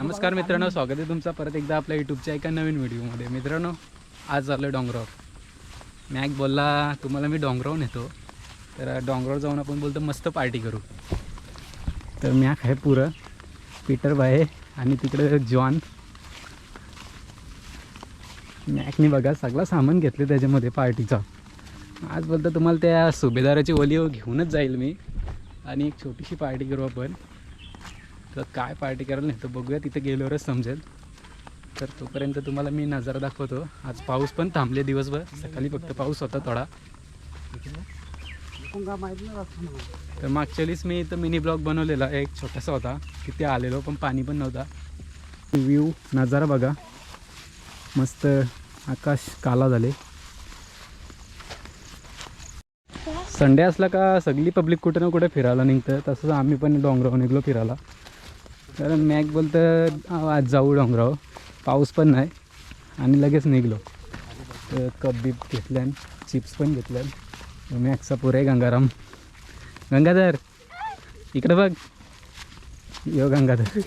नमस्कार मित्रांनो स्वागत आहे तुमचं परत एकदा आपल्या यूट्यूबच्या एका नवीन व्हिडिओमध्ये. मित्रांनो आज आलो डोंगरावर. मॅक बोलला तुम्हाला मी डोंगरावर नेतो. तर डोंगरावर जाऊन आपण बोलतो मस्त पार्टी करू. तर मॅक आहे पुरं पीटर बाय आणि तिकडे जॉन. मॅकने बघा सगळं सामान घेतलं त्याच्यामध्ये पार्टीचा. आज बोलतो तुम्हाला त्या सुभेदाराची ओली घेऊनच जाईल मी. आणि एक छोटीशी पार्टी करू आपण. तर काय पार्टी करायला नाही तर बघूया. तिथे गेल्यावरच समजेल. तर तोपर्यंत तुम्हाला मी नजारा दाखवतो. आज पाऊस पण थांबले दिवसभर. सकाळी फक्त पाऊस होता थोडा. तर मागच्या वेळीस मी इथं मिनी ब्लॉग बनवलेला एक छोटासा होता. तिथे आलेलो पण पाणी पण नव्हता. व्ह्यू नजारा बघा. मस्त आकाश काला झाले. संडे असला का सगळी पब्लिक कुठे ना कुठे फिरायला निघतं तसंच आम्ही पण डोंगरावर निघलो फिरायला. कारण मॅक बोलतं आज जाऊ डोंगरावर. पाऊस पण नाही आणि लगेच निघलो. तर कप बीप घेतल्यान चिप्स पण घेतल्यान. मॅकचा पुरे गंगाराम. गंगाधर इकडं बघ. यो गंगाधर.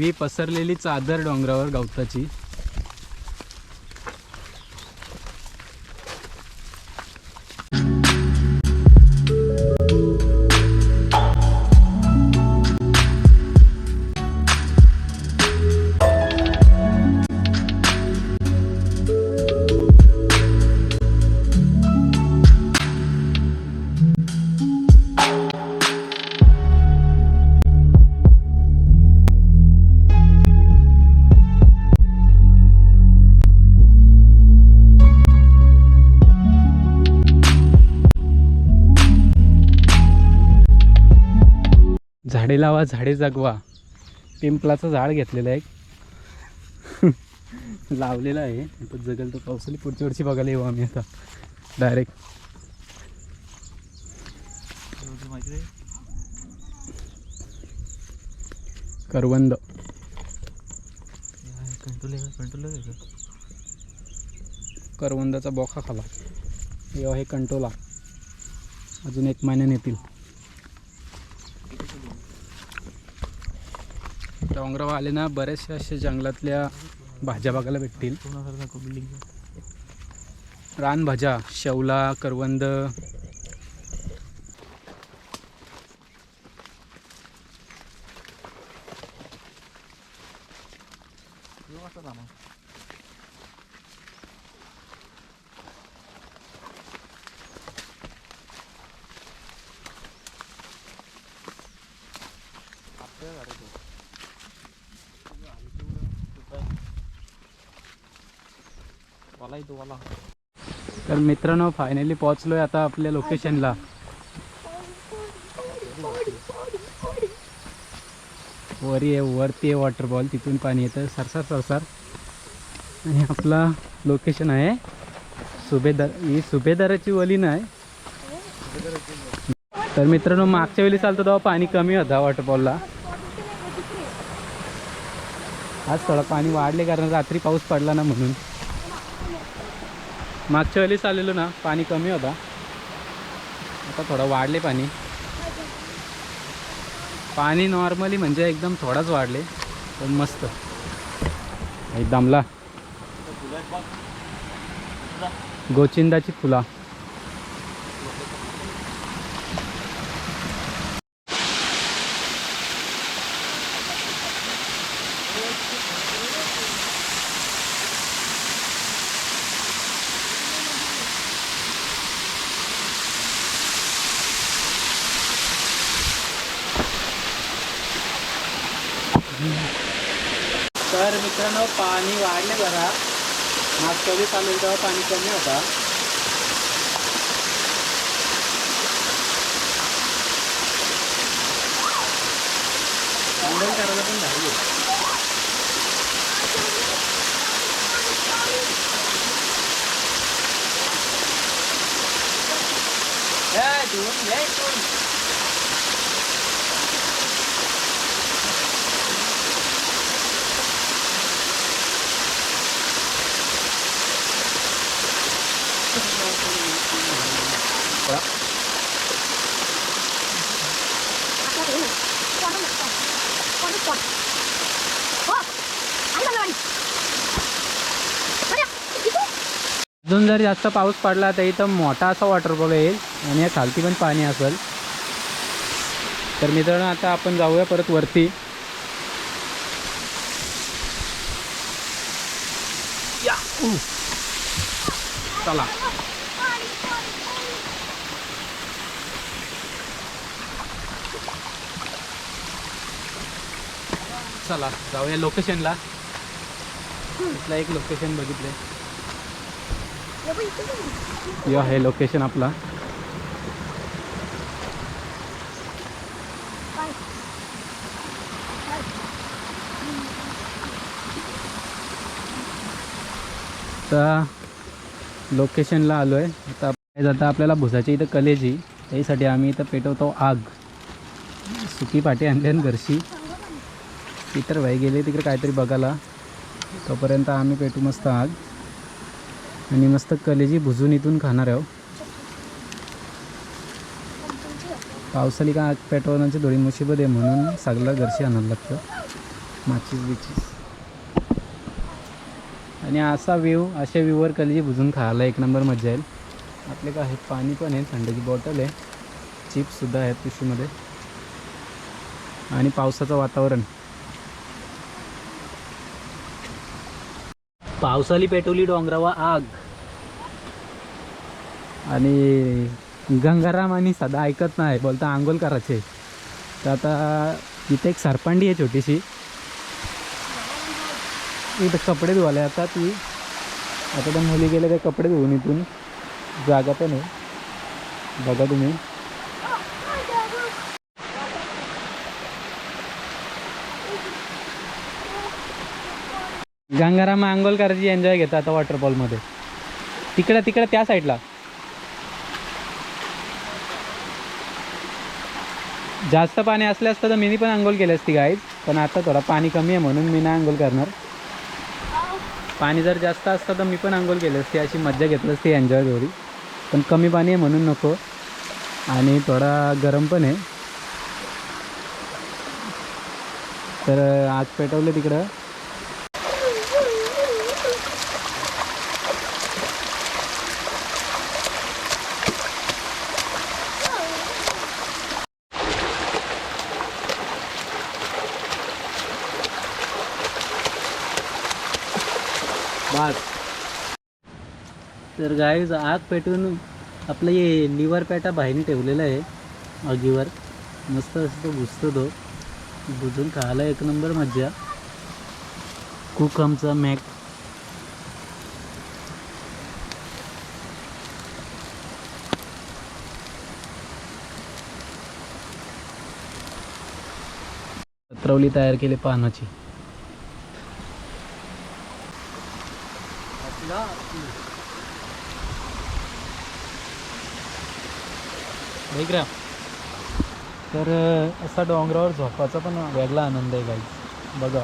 हिरवी पसरलेली चादर डोंगरावर गवताची. झाडे लावा झाडे जगवा. पिंपलाचं झाड घेतलेलं आहे. लावलेलं आहे. पण जगल तर पावसाळी पुढच्या वर्षी बघायला येऊ आम्ही आता. डायरेक्ट करवंद. करवंदाचा बोखा खाला हे कंटोला. अजून एक महिन्याने येतील. डोंगरावर आले ना बऱ्याचशा अशा जंगलातल्या भाज्या बघायला भेटतील. रानभाज्या शेवला करवंद. तर मित्रांनो फायनली पोहोचलोय आता आपल्या लोकेशनला वरी आहे वरती आहे वॉटरफॉल तिथून पाणी येतं. सरसार सरसार आणि आपला लोकेशन आहे सुभेदार ही सुभेदाराची वली नाही तर मित्रांनो मागच्या वेळी चालतो तेव्हा पाणी कमी होता वॉटरफॉलला आज थोडं पाणी वाढले कारण रात्री पाऊस पडला ना म्हणून. मागच्या वेळेस आलेलो ना पाणी कमी होता. आता थोडं वाढले पाणी. पाणी नॉर्मली म्हणजे एकदम थोडाच वाढले पण मस्त. एकदमला गोचिंदाची फुला तर मित्रांनो पाणी वाढले जरा. मागच्या वेळेस आलो तेव्हा पाणी कमी होता. ऑनलाईन करायला पण झाली Yeah, dude, yeah, dude. अजून जर जास्त पाऊस पडला तर इथं मोठा असा वॉटरफॉल येईल आणि या खालती पण पाणी असेल. तर मित्रांनो आता आपण जाऊया परत वरती. या. चला. चला जाऊया लोकेशनला इथलं एक लोकेशन बघितलंय. यो हे लोकेशन आपला. आता लोकेशनला आलो आहे आता आता आपल्याला भुसाची इथं कलेजी त्यासाठी आम्ही इथं पेटवतो आग. सुकी पाटी आणली आणि घरशी इतर भाई गेले तिकडे काहीतरी बघायला. तोपर्यंत आम्ही पेटू मस्त आग. आणि मस्त कलेजी भुजून इथून खाणार आहो पावसाळी का आग थोडी मुसीबत आहे म्हणून सगळं घरशी आणायला लागतं. माचीस बिचीस. आणि असा व्ह्यू अशा व्ह्यूवर कलेजी भुजून खायला एक नंबर मजा येईल. आपले काय पाणी पण आहे थंडीची बॉटल आहे. चिप्ससुद्धा आहेत पिशवीमध्ये आणि पावसाचं वातावरण. पावसाली पेटवली डोंगरावा आग. आणि गंगाराम आणि सदा ऐकत नाही बोलता आंघोळ करायचे. तर आता इथे एक सरपांडी आहे छोटीशी. इथं कपडे धुवाले आता ती. आता त्या मुली गेल्या ते कपडे धुवून इथून जागा पण आहे. बघा तुम्ही. गंगाराम आंघोळ करायची एन्जॉय घेतात आता वॉटरफॉलमध्ये तिकडं तिकडं त्या साईडला जास्त पाणी असलं असतं तर मी पण आंघोळ केली असती गाईज पण आता थोडा पाणी कमी आहे म्हणून मी नाही आंघोळ करणार. पाणी जर जास्त असतं तर मी पण आंघोळ केली असती अशी मज्जा घेतली असती एन्जॉय थोडी पण कमी पाणी आहे म्हणून नको. आणि थोडा गरम पण आहे. तर आज पेटवलं तिकडं. बस. तर गाईज आग पेटून आपलं हे लिवर पॅटा बाहेरने ठेवलेला आहे. आगीवर मस्त असं तो घुसतो तो. बुजून खायला एक नंबर मज्जा. कुक आमचा मॅक पत्रवली तयार केली पानाची. वेगळा तर असा डोंगरावर झोपाचा पण वेगळा आनंद आहे गाईज बघा.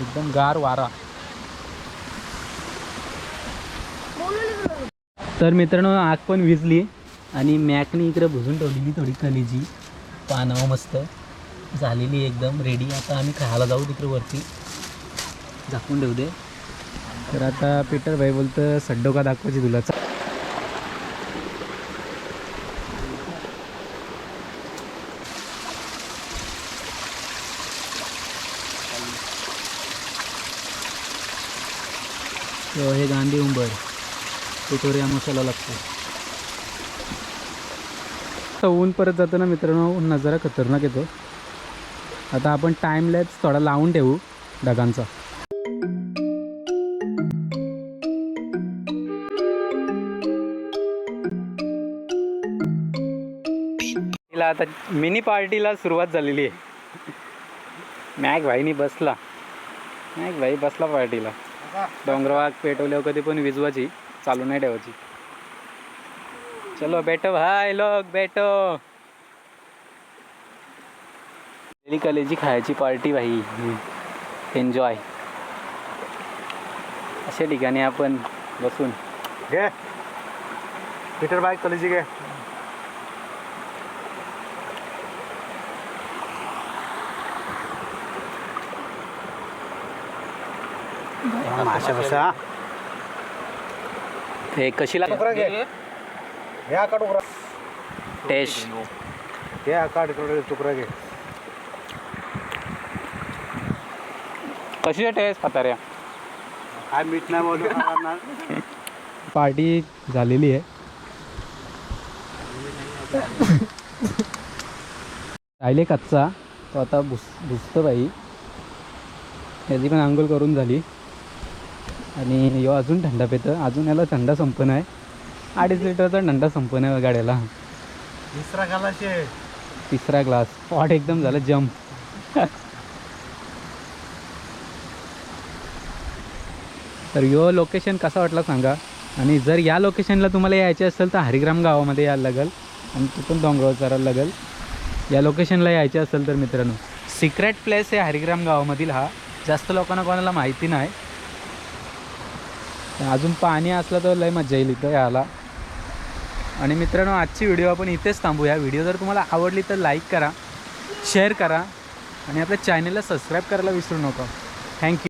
एकदम गार वारा. तर मित्रांनो आग पण विजली आणि मॅकने इकडे भुजून ठेवलेली थोडी कलेजी. पानावं मस्त झालेली एकदम रेडी आता आम्ही खायला जाऊ तिकडे वरती. झाकून ठेवू दे. तर आता पीटर भाई बोलतं सड्डोका दाखवायची तुला? हे गांधी उंबर. पिटोरिया मसाला लागतो. आता ऊन परत जाताना मित्रांनो नजारा खतरनाक येतो. आता आपण टाईम लॅप्स थोडा लावून ठेवू ढगांचा. तिला आता मिनी पार्टीला सुरुवात झालेली आहे. मॅक भाईनी बसला. मॅक भाई बसला पार्टीला. डोंगरवाग पेटवल्यावर कधी पण विजवाची चालू नाही ठेवायची. चलो बेटो भाई लोग बेटो. कलेजी खायची पार्टी भाई. एन्जॉय. अशा ठिकाणी आपण बसून. घे. पीटर बाईक कॉलेजी घे. माशा बसा. हे कशी लागते घे. आका टुकरा टेस्ट. घे आका टुकरा घे. कशी टेस्ट म्हाताऱ्या? काय मीठ नाही बोलू ना. पार्टी झालेली आहे. राहिले कच्चा. तो आता भुस भुसतो बाई. त्याची पण आंघोळ करून झाली. आणि यो अजून थंडा पेतं. अजून याला थंडा संपन आहे. अडीच लिटरचा थंडा संपन आहे गाड्याला. दुसरा घालाशे तिसरा ग्लास पॉट एकदम झालं जम्प तर यो लोकेशन कसा वाटला सांगा. आणि जर या लोकेशनला तुम्हाला यायचे असेल तर हरिग्राम गावामध्ये यायला लागेल. आणि तिथून डोंगरावर चरायला लागेल. या लोकेशनला यायचे असेल तर मित्रांनो सिक्रेट प्लेस आहे हरिग्राम गावामधील हा. जास्त लोकांना कोणाला माहिती नाही. अजून पाणी असलं तर लय मजा येईल इथं यायला. आणि मित्रांनो आजची व्हिडिओ आपण इथेच थांबूया. व्हिडिओ जर तुम्हाला आवडली तर लाईक करा शेअर करा आणि आपल्या चॅनलला सबस्क्राईब करायला विसरू नका. थँक्यू.